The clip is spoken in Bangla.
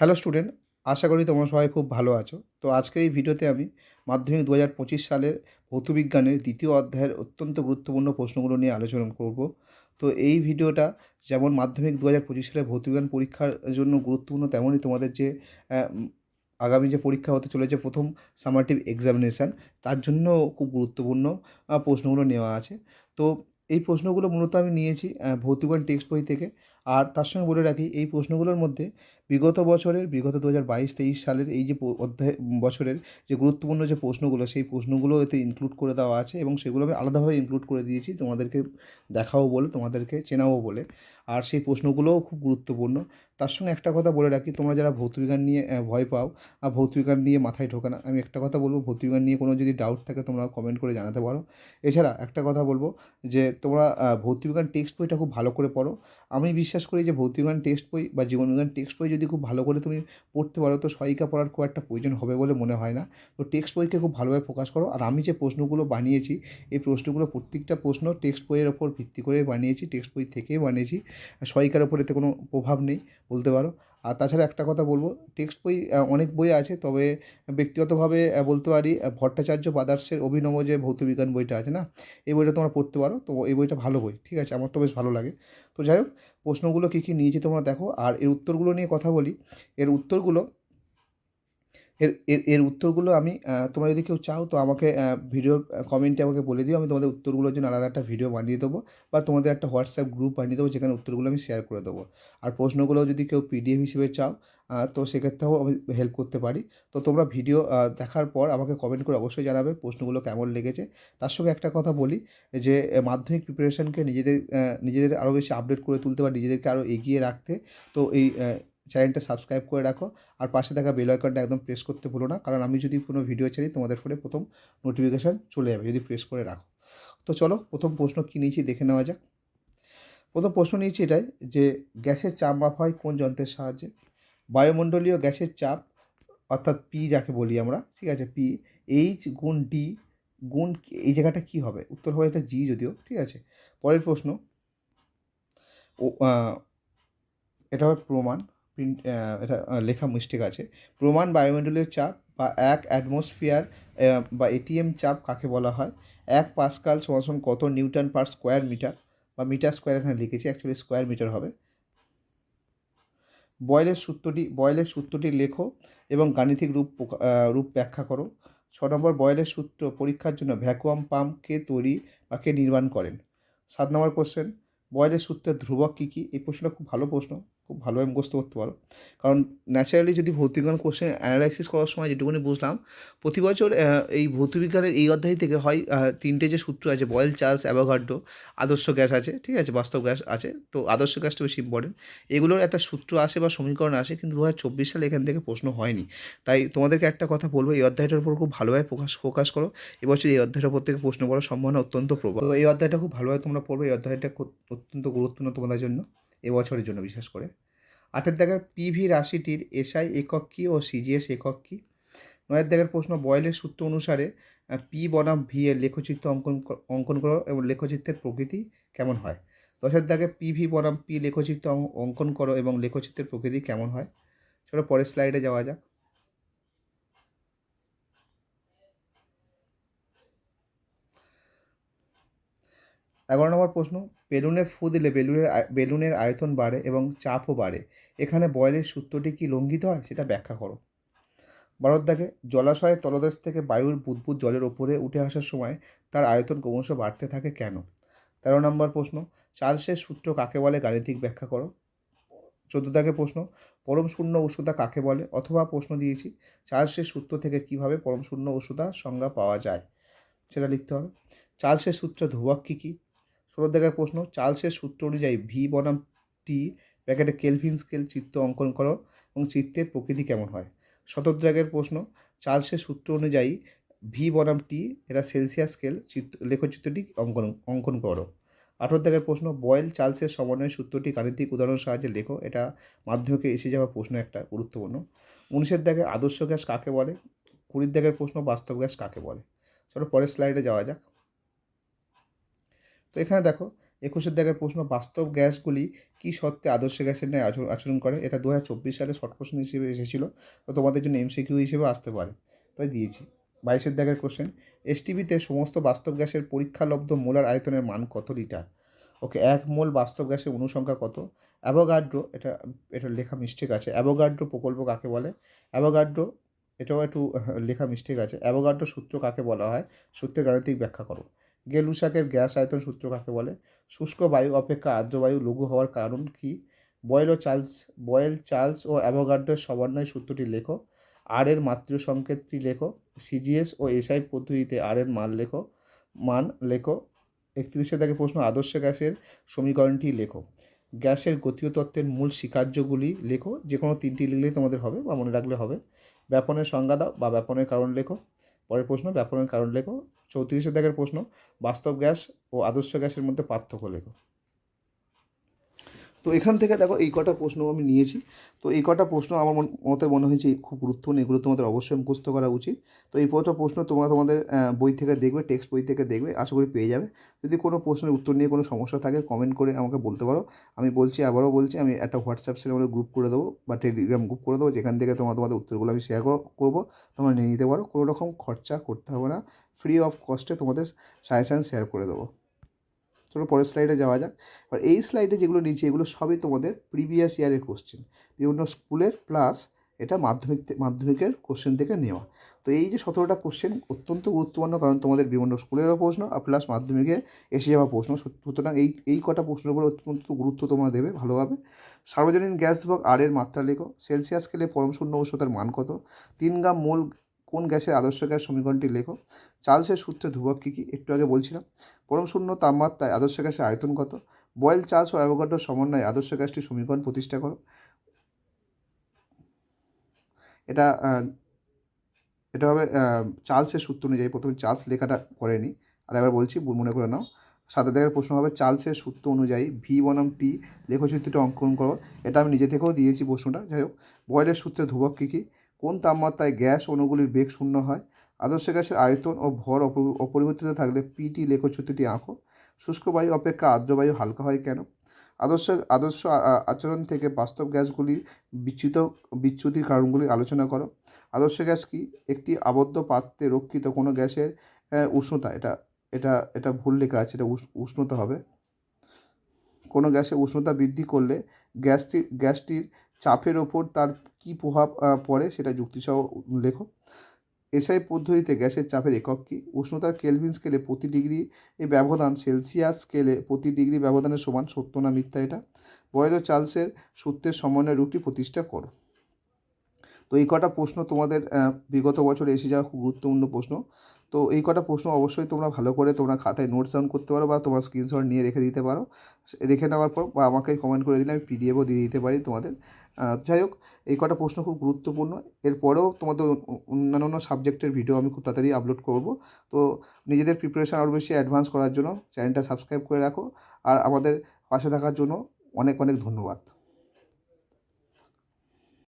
হ্যালো স্টুডেন্ট আশা করি তোমরা সবাই খুব ভালো আছো। তো আজকের এই ভিডিওতে আমি মাধ্যমিক দু হাজার পঁচিশ সালের ভৌতবিজ্ঞানের দ্বিতীয় অধ্যায়ের অত্যন্ত গুরুত্বপূর্ণ প্রশ্নগুলো নিয়ে আলোচনা করব। তো এই ভিডিওটা যেমন মাধ্যমিক দু হাজার পঁচিশ সালের ভৌতবিজ্ঞান পরীক্ষার জন্য গুরুত্বপূর্ণ তেমনই তোমাদের যে আগামী যে পরীক্ষা হতে চলেছে প্রথম সামারটিভ এক্সামিনেশান তার জন্য খুব গুরুত্বপূর্ণ প্রশ্নগুলো নেওয়া আছে। তো এই প্রশ্নগুলো মূলত আমি নিয়েছি আহ, টেক্সট বই থেকে। আর তার সঙ্গে বলে রাখি, এই প্রশ্নগুলোর মধ্যে বিগত বছরের, বিগত দু হাজার বাইশ, তেইশ সালের এই যে অধ্যায় বছরের যে গুরুত্বপূর্ণ যে প্রশ্নগুলো, সেই প্রশ্নগুলো এতে ইনক্লুড করে দেওয়া আছে এবং সেগুলো আমি আলাদাভাবে ইনক্লুড করে দিয়েছি। তোমাদেরকে দেখাও বলে, তোমাদেরকে চেনাও বলে। আর সেই প্রশ্নগুলোও খুব গুরুত্বপূর্ণ। তার সঙ্গে একটা কথা বলে রাখি, তোমরা যারা ভৌতবিজ্ঞান নিয়ে ভয় পাও আর ভৌতবিজ্ঞান নিয়ে মাথায় ঢোকে না, আমি একটা কথা বলব ভৌতবিজ্ঞান নিয়ে কোনো যদি ডাউট থাকে তোমরা কমেন্ট করে জানাতে পারো। এছাড়া একটা কথা বলব যে তোমরা ভৌতবিজ্ঞান টেক্সট বইটা খুব ভালো করে পড়ো। আমি বিশ্বাস করি যে ভৌতবিজ্ঞান টেক্সট বই বা জীবনবিজ্ঞান টেক্সট বই যদি খুব ভালো করে তুমি পড়তে পারো, তো সহায়িকা পড়ার খুব একটা প্রয়োজন হবে বলে মনে হয় না। তো টেক্সট বইকে খুব ভালোভাবে ফোকাস করো। আর আমি যে প্রশ্নগুলো বানিয়েছি, এই প্রশ্নগুলো প্রত্যেকটা প্রশ্ন টেক্সট বইয়ের ওপর ভিত্তি করে বানিয়েছি, টেক্সট বই থেকেই বানিয়েছি। সহায়িকার ওপর এতে কোনো প্রভাব নেই, বলতে পারো। আর তাছাড়া একটা কথা বলব, টেক্সট বই অনেক বই আছে, তবে ব্যক্তিগতভাবে বলতে পারি ভট্টাচার্য বাদার্সের অভিনব যে ভৌতবিজ্ঞান বইটা আছে না, এই বইটা তোমরা পড়তে পারো, তো এই বইটা ভালো বই, ঠিক আছে, আমার তো বেশ ভালো লাগে। তো যাই হোক, প্রশ্নগুলো কী কী নিয়েছি তোমরা দেখো, আর এর উত্তরগুলো নিয়ে কথা বলি। এর উত্তরগুলো এর এর এর উত্তরগুলো আমি তোমরা যদি কেউ চাও তো আমাকে ভিডিওর কমেন্টে আমাকে বলে দিও। আমি তোমাদের উত্তরগুলোর জন্য আলাদা একটা ভিডিও বানিয়ে দেবো বা তোমাদের একটা হোয়াটসঅ্যাপ গ্রুপ বানিয়ে দেবো যেখানে উত্তরগুলো আমি শেয়ার করে দেবো। আর প্রশ্নগুলো যদি কেউ পিডিএফ হিসেবে চাও তো সেক্ষেত্রেও আমি হেল্প করতে পারি। তো তোমরা ভিডিও দেখার পর আমাকে কমেন্ট করে অবশ্যই জানাবে প্রশ্নগুলো কেমন লেগেছে। তার সঙ্গে একটা কথা বলি যে মাধ্যমিক প্রিপারেশনকে নিজেদের নিজেদের আরও বেশি আপডেট করে তুলতে বা নিজেদেরকে আরও এগিয়ে রাখতে তো এই চ্যানেলটা সাবস্ক্রাইব করে রাখো। আর পাশে থাকা বেল আইকনটা একদম প্রেস করতে ভুলো না, কারণ আমি যদি কোনো ভিডিও ছাড়ি, তোমাদের ফোনে প্রথম নোটিফিকেশান চলে যাবে যদি প্রেস করে রাখো। তো চলো, প্রথম প্রশ্ন কী নিয়েছি দেখে নেওয়া যাক। প্রথম প্রশ্ন নিয়েছি এটাই যে, গ্যাসের চাপ মাপ হয় কোন যন্ত্রের সাহায্যে? বায়ুমণ্ডলীয় গ্যাসের চাপ, অর্থাৎ পি যাকে বলি আমরা, ঠিক আছে? পি এইচ গুণ ডি গুণ এই জায়গাটা কী হবে? উত্তর হবে এটা জি যদিও, ঠিক আছে? পরের প্রশ্ন, ও এটা হবে প্রমাণ। প্রিন্ট এটা লেখা মিস্টেক আছে। প্রমাণ বায়ুমণ্ডলীয় চাপ বা এক অ্যাটমসফিয়ার বা এটিএম চাপ কাকে বলা হয়? এক পাস্কাল সমান কত নিউটন পার স্কোয়ার মিটার? বা মিটার স্কোয়ার এখানে লিখেছি অ্যাকচুয়ালি স্কোয়ার মিটার হবে। বয়েলের সূত্রটি বয়েলের সূত্রটি লেখো এবং গাণিতিক রূপ রূপ ব্যাখ্যা করো। ছ নম্বর, বয়েলের সূত্র পরীক্ষার জন্য ভ্যাকুয়াম পাম্প কে তৈরি বা কে নির্মাণ করেন? সাত নম্বর কোশ্চেন বয়েলের সূত্রের ধ্রুবক কী কী? এই প্রশ্নটা খুব ভালো প্রশ্ন। খুব ভালোভাবে মুখস্থ করতে পারো। কারণ ন্যাচারালি যদি ভৌতবিজ্ঞান কোশ্চেন অ্যানালাইসিস করার সময় যেটুকুনি বুঝলাম, প্রতি বছর এই ভৌতবিজ্ঞানের এই অধ্যায় থেকে হয় তিনটে যে সূত্র আছে বয়েল চার্লস অ্যাভোগাড্রো আদর্শ গ্যাস আছে, ঠিক আছে, বাস্তব গ্যাস আছে, তো আদর্শ গ্যাসটা বেশি ইম্পর্টেন্ট এগুলোর একটা সূত্র আসে বা সমীকরণ আসে, কিন্তু দু হাজার চব্বিশ সালে এখান থেকে প্রশ্ন হয়নি। তাই তোমাদেরকে একটা কথা বলব, এই অধ্যায়টার উপর খুব ভালোভাবে ফোকাস ফোকাস করো। এবছর এই অধ্যায়টার উপর থেকে প্রশ্ন করার সম্ভাবনা অত্যন্ত প্রবল। এই অধ্যায়টা খুব ভালোভাবে তোমরা পড়বে, এই অধ্যায়টা অত্যন্ত গুরুত্বপূর্ণ তোমাদের জন্য। এবছরের জন্য বিশেষ করে। আটের দাগের পিভি রাশিটির এসআই একক কী ও সিজিএস একক কী? নয়ের দাগের প্রশ্ন, বয়েলের সূত্র অনুসারে পি বনাম ভি এর লেখচিত্র অঙ্কন অঙ্কন করো এবং লেখচিত্রের প্রকৃতি কেমন হয়? দশের দাগে পিভি বনাম পি লেখচিত্র অঙ্কন করো এবং লেখচিত্রের প্রকৃতি কেমন হয়? চলো পরের স্লাইডে যাওয়া যাক। এগারো নম্বর প্রশ্ন বেলুনে ফু দিলে বেলুনের বেলুনের আয়তন বাড়ে এবং চাপও বাড়ে। এখানে বয়েলের সূত্রটি কি লঙ্ঘিত হয় সেটা ব্যাখ্যা করো। বারোর দাগে জলাশয়ের তলদেশ থেকে বায়ুর বুদবুদ জলের ওপরে উঠে আসার সময় তার আয়তন ক্রমশ বাড়তে থাকে কেন? তেরো নম্বর প্রশ্ন, চার্লসের সূত্র কাকে বলে গাণিতিক ব্যাখ্যা করো। চোদ্দ দাগে প্রশ্ন, পরম শূন্য উষ্ণতা কাকে বলে? অথবা প্রশ্ন দিয়েছি, চার্লসের সূত্র থেকে কীভাবে পরম শূন্য উষ্ণতা সংজ্ঞা পাওয়া যায়? সেটা লিখতে হবে। চার্লসের সূত্র ধ্রুবক কী কী? ষোলো দাগের প্রশ্ন, চার্লসের সূত্র অনুযায়ী ভি বনাম টি প্যাকেটে কেলভিন স্কেল চিত্র অঙ্কন করো এবং চিত্রের প্রকৃতি কেমন হয়? সতেরো দাগের প্রশ্ন, চার্লসের সূত্র অনুযায়ী ভি বনাম টি এটা সেলসিয়াস স্কেল চিত্র, লেখচিত্রটি অঙ্কন অঙ্কন করো। আঠেরো দাগের প্রশ্ন, বয়েল চার্লসের সমন্বয় সূত্রটি গাণিতিক উদাহরণ সাহায্যে লেখো, এটা মাধ্যমিকে এসে যাওয়া প্রশ্ন একটা গুরুত্বপূর্ণ। উনিশের দাগে আদর্শ গ্যাস কাকে বলে? কুড়ির দাগের প্রশ্ন, বাস্তব গ্যাস কাকে বলে? চলো পরের স্লাইডে যাওয়া যাক। তো এখানে দেখো, একুশের দাগের প্রশ্ন, বাস্তব গ্যাসগুলি কি সত্ত্বে আদর্শ গ্যাসের ন্যায় আচরণ করে? এটা দু হাজার চব্বিশ সালে শর্ট কোশ্চেন হিসেবে এসেছিল, তো তোমাদের জন্য এমসিকিউ হিসেবে আসতে পারে, তাই দিয়েছি। বাইশের দাগের কোশ্চেন এসটিভিতে সমস্ত বাস্তব গ্যাসের পরীক্ষালব্ধ মোলার আয়তনের মান কত লিটার? ওকে, এক মোল বাস্তব গ্যাসের অনুসংখ্যা কত? অ্যাভোগাড্রো, এটা এটা লেখা মিস্টেক আছে, অ্যাভোগাড্রো প্রকল্প কাকে বলে? অ্যাভোগাড্রো, এটাও একটু, লেখা মিস্টেক আছে, অ্যাভোগাড্রো সূত্র কাকে বলা হয়? সূত্রের গাণিতিক ব্যাখ্যা করো। গেলুসাকের গ্যাস আয়তন সূত্র কাকে বলে? শুষ্ক বায়ু অপেক্ষা আর্দ্র বায়ু লঘু হওয়ার কারণ কি? বয়েল ও চার্লস, বয়েল, চার্লস ও অ্যাভোগাড্রোর সমন্বয় সূত্রটি লেখো। আর এর মাতৃ সংকেতটি লেখো সিজিএস ও এসআই পদ্ধতিতে আর এর মান লেখো। মান লেখো। একত্রিশে থেকে প্রশ্ন, আদর্শ গ্যাসের সমীকরণটি লেখো। গ্যাসের গতীয় তত্ত্বের মূল স্বীকার্যগুলি লেখো। যে কোনো তিনটি লিখলেই তোমাদের হবে বা মনে রাখলে হবে। ব্যাপনের সংজ্ঞা দাও বা ব্যাপনের কারণ লেখো। পরের প্রশ্ন ব্যাপনের কারণ লেখো। চৌত্রিশের দাগের প্রশ্ন, বাস্তব গ্যাস ও আদর্শ গ্যাসের মধ্যে পার্থক্য লেখো। তো এখান থেকে দেখো এই কটা প্রশ্ন আমি নিয়েছি। তো এই কটা প্রশ্ন আমার মতে মনে হয়েছে খুব গুরুত্বপূর্ণ এগুলো তোমাদের অবশ্যই মুখস্থ করা উচিত। তো এই কটা প্রশ্ন তোমরা তোমাদের বই থেকে দেখবে, টেক্সট বই থেকে দেখবে, আশা করি পেয়ে যাবে। যদি কোনো প্রশ্নের উত্তর নিয়ে কোনো সমস্যা থাকে কমেন্ট করে আমাকে বলতে পারো। আমি বলছি, আবারও বলছি, আমি একটা হোয়াটসঅ্যাপ সেলে গ্রুপ করে দেবো বা টেলিগ্রাম গ্রুপ করে দেবো, যেখান থেকে তোমরা, তোমাদের উত্তরগুলো আমি শেয়ার করব। তোমরা নিয়ে নিতে পারো, কোনো রকম খরচা করতে হবে না। ফ্রি অফ কস্টে তোমাদের সাজেশান শেয়ার করে দেবো। চলো পরের স্লাইডে যাওয়া যাক। আর এই স্লাইডে যেগুলো নিচে এগুলো সবই তোমাদের প্রিভিয়াস ইয়ারের কোশ্চেন বিভিন্ন স্কুলের প্লাস এটা মাধ্যমিক মাধ্যমিকের কোশ্চেন থেকে নেওয়া। তো এই যে সতেরোটা কোশ্চেন অত্যন্ত গুরুত্বপূর্ণ, কারণ তোমাদের বিভিন্ন স্কুলেরও প্রশ্ন, আর প্লাস মাধ্যমিকে এসে যাওয়া প্রশ্ন। সুতরাং এই এই কটা প্রশ্নের উপর অত্যন্ত গুরুত্ব তোমরা দেবে ভালোভাবে। সার্বজনীন গ্যাস ধ্রুবক আর এর মাত্রা লেখো। সেলসিয়াস স্কেলে পরম শূন্য উষ্ণতার মান কত? তিন গ্রাম মোল কোন গ্যাসের আদর্শ গ্যাস সমীকরণটি লেখো? চার্লসের সূত্রে ধ্রুবক কী কী? একটু আগে বলছিলাম। পরম শূন্য তাপমাত্রায় আদর্শ গ্যাসের আয়তন কত? বয়েল চার্লস ও অ্যাভোগাড্রোর সমন্বয়ে আদর্শ গ্যাসটি সমীকরণ প্রতিষ্ঠা করো। এটা এটা হবে চার্লসের সূত্র অনুযায়ী প্রথমে চার্লস লেখাটা করেনি আর এবার বলছি মনে করে নাও। সাথে দেখার প্রশ্ন হবে, চার্লসের সূত্র অনুযায়ী ভি বনাম টি লেখচিত্রটি অঙ্কন করো। এটা আমি নিজে থেকেও দিয়েছি প্রশ্নটা। যাই হোক, বয়েলের সূত্রে ধ্রুবক কী কী? কোন তাপমাত্রায় গ্যাস অণুগুলির বেগ শূন্য হয়? আদর্শ গ্যাসের আয়তন ও ভর অপ- অপরিবর্তিত থাকলে পিটি লেখচিত্রটি আঁকো। শুষ্ক বায়ু অপেক্ষা আর্দ্র বায়ু হালকা হয় কেন? আদর্শ আদর্শ আচরণ থেকে বাস্তব গ্যাসগুলি বিচ্যুত, বিচ্যুতির কারণগুলি আলোচনা করো। আদর্শ গ্যাস কি? একটি আবদ্ধ পাত্রে রক্ষিত কোনো গ্যাসের উষ্ণতা। এটা এটা এটা ভুল লেখা আছে, এটা উষ- উষ্ণতা হবে। কোনো গ্যাসের উষ্ণতা বৃদ্ধি করলে গ্যাসটি, গ্যাসটির চাপের ওপর তার কী প্রভাব পড়ে সেটা যুক্তিসহ লেখো। এসআই পদ্ধতিতে গ্যাসের চাপের একক কী? উষ্ণতার কেলভিন স্কেলে প্রতি ডিগ্রি এ ব্যবধান, সেলসিয়াস স্কেলে প্রতি ডিগ্রি ব্যবধানের সমান সত্য না মিথ্যা এটা? বয়েল চার্লসের সূত্রের সমন্বয় রুটি প্রতিষ্ঠা করো। তো এই কটা প্রশ্ন তোমাদের বিগত বছরে এসে যাওয়া খুব গুরুত্বপূর্ণ প্রশ্ন। তো এই কটা প্রশ্ন অবশ্যই তোমরা ভালো করে তোমরা খাতায় নোটস ডাউন করতে পারো বা তোমার স্ক্রিনশট নিয়ে রেখে দিতে পারো। রেখে নেওয়ার পর বা আমাকে কমেন্ট করে দিলে আমি পিডিএফও দিয়ে দিতে পারি তোমাদের। যাই হোক, এই কটা প্রশ্ন খুব গুরুত্বপূর্ণ। এরপরেও তোমাদের অন্য- অন্যান্য সাবজেক্টের ভিডিও আমি খুব তাড়াতাড়ি আপলোড করব। তো নিজেদের প্রিপারেশন আরও বেশি অ্যাডভান্স করার জন্য চ্যানেলটা সাবস্ক্রাইব করে রাখো। আর আমাদের পাশে থাকার জন্য অনেক অনেক ধন্যবাদ।